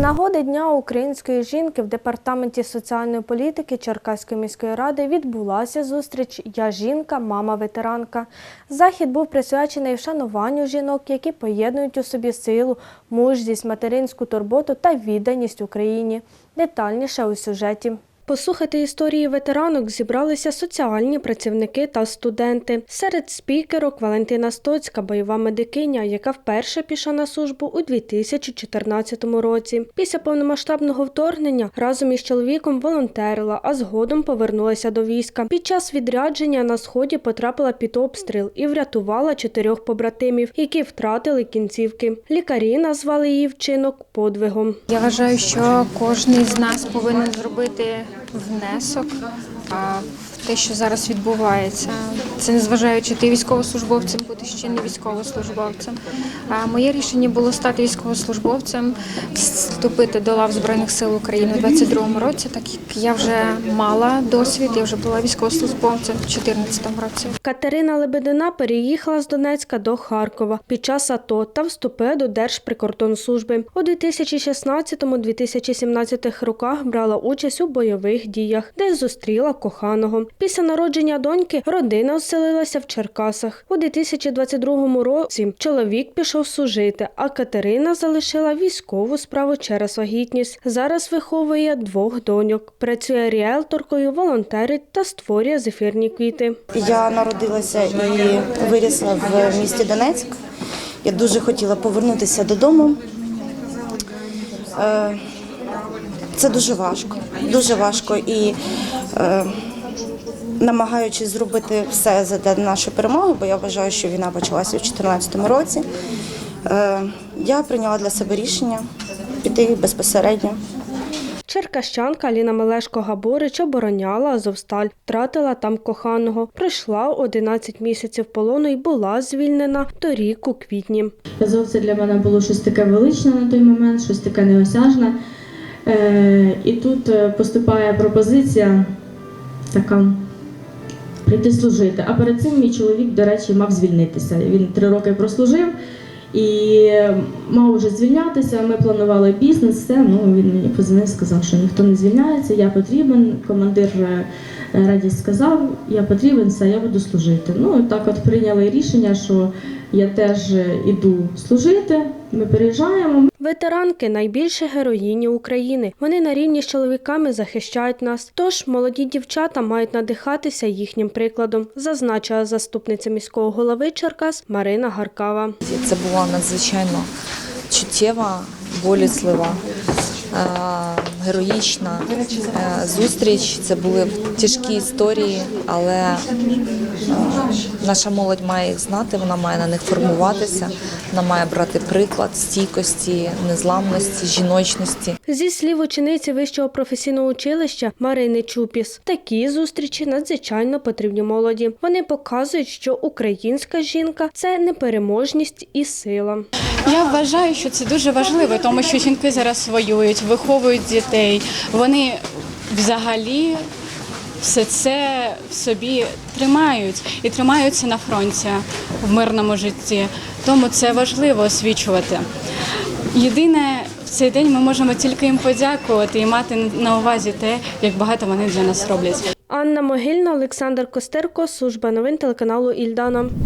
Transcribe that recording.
нагоди Дня української жінки в департаменті соціальної політики Черкаської міської ради відбулася зустріч Я жінка, мама ветеранка. Захід був присвячений вшануванню жінок, які поєднують у собі силу, мужність, материнську турботу та відданість Україні. Детальніше у сюжеті. Послухати історії ветеранок зібралися соціальні працівники та студенти. Серед спікерок Валентина Стоцька, бойова медикиня, яка вперше пішла на службу у 2014 році. Після повномасштабного вторгнення разом із чоловіком волонтерила, а згодом повернулася до війська. Під час відрядження на сході потрапила під обстріл і врятувала чотирьох побратимів, які втратили кінцівки. Лікарі назвали її вчинок подвигом. Я вважаю, що кожен з нас повинен зробити внесок в те, що зараз відбувається. Це незважаючи ти військовослужбовцем, бути ще не військовослужбовцем. А моє рішення було стати військовослужбовцем, вступити до лав Збройних сил України у 22-му році, так як я вже мала досвід, я вже була військовослужбовцем в 2014 році. Катерина Лебедина переїхала з Донецька до Харкова під час АТО та вступила до Держприкордонслужби. У 2016-2017 роках брала участь у бойових діях, де зустріла коханого. Після народження доньки родина оселилася в Черкасах. У 2022 році чоловік пішов служити, а Катерина залишила військову справу через вагітність. Зараз виховує двох доньок, працює ріелторкою, волонтерить та створює зефірні квіти. Я народилася і вирісла в місті Донецьк. Я дуже хотіла повернутися додому. Е, Це дуже важко, дуже важко. І е, намагаючись зробити все за нашу перемогу, бо я вважаю, що війна почалася у 2014 році. е, Я прийняла для себе рішення піти безпосередньо Черкащанка Аліна Мелешко-Габорич обороняла Азовсталь, втратила там коханого, пройшла 11 місяців полону і була звільнена торік у квітні. Азов це для мене було щось таке величне на той момент, щось таке неосяжне. Е, і тут е, поступає пропозиція така прийти служити. А перед цим мій чоловік, до речі, мав звільнитися. Він три роки прослужив і мав вже звільнятися. Ми планували бізнес, все. Ну він мені позвонив, сказав, що ніхто не звільняється, я потрібен. Командир е, радість сказав, я потрібен, все, я буду служити. Ну так от прийняли рішення, що я теж е, іду служити. Ми переїжджаємо. Ветеранки найбільші героїні України. Вони на рівні з чоловіками захищають нас. Тож молоді дівчата мають надихатися їхнім прикладом, зазначила заступниця міського голови Черкас Марина Гаркава. Це була надзвичайно чуттєва, боліслива, е, героїчна е, зустріч. Це були тяжкі історії, але е, наша молодь має їх знати, вона має на них формуватися, вона має брати приклад стійкості, незламності, жіночності. Зі слів учениці вищого професійного училища Марини Чупіс, такі зустрічі надзвичайно потрібні молоді. Вони показують, що українська жінка це непереможність і сила. Я вважаю, що це дуже важливо, тому що жінки зараз воюють, виховують дітей. Вони взагалі все це в собі тримають і тримаються на фронті в мирному житті. Тому це важливо освічувати. Єдине, в цей день ми можемо тільки їм подякувати і мати на увазі те, як багато вони для нас роблять. Анна Могильна, Олександр Костерко, служба новин телеканалу Ільдана.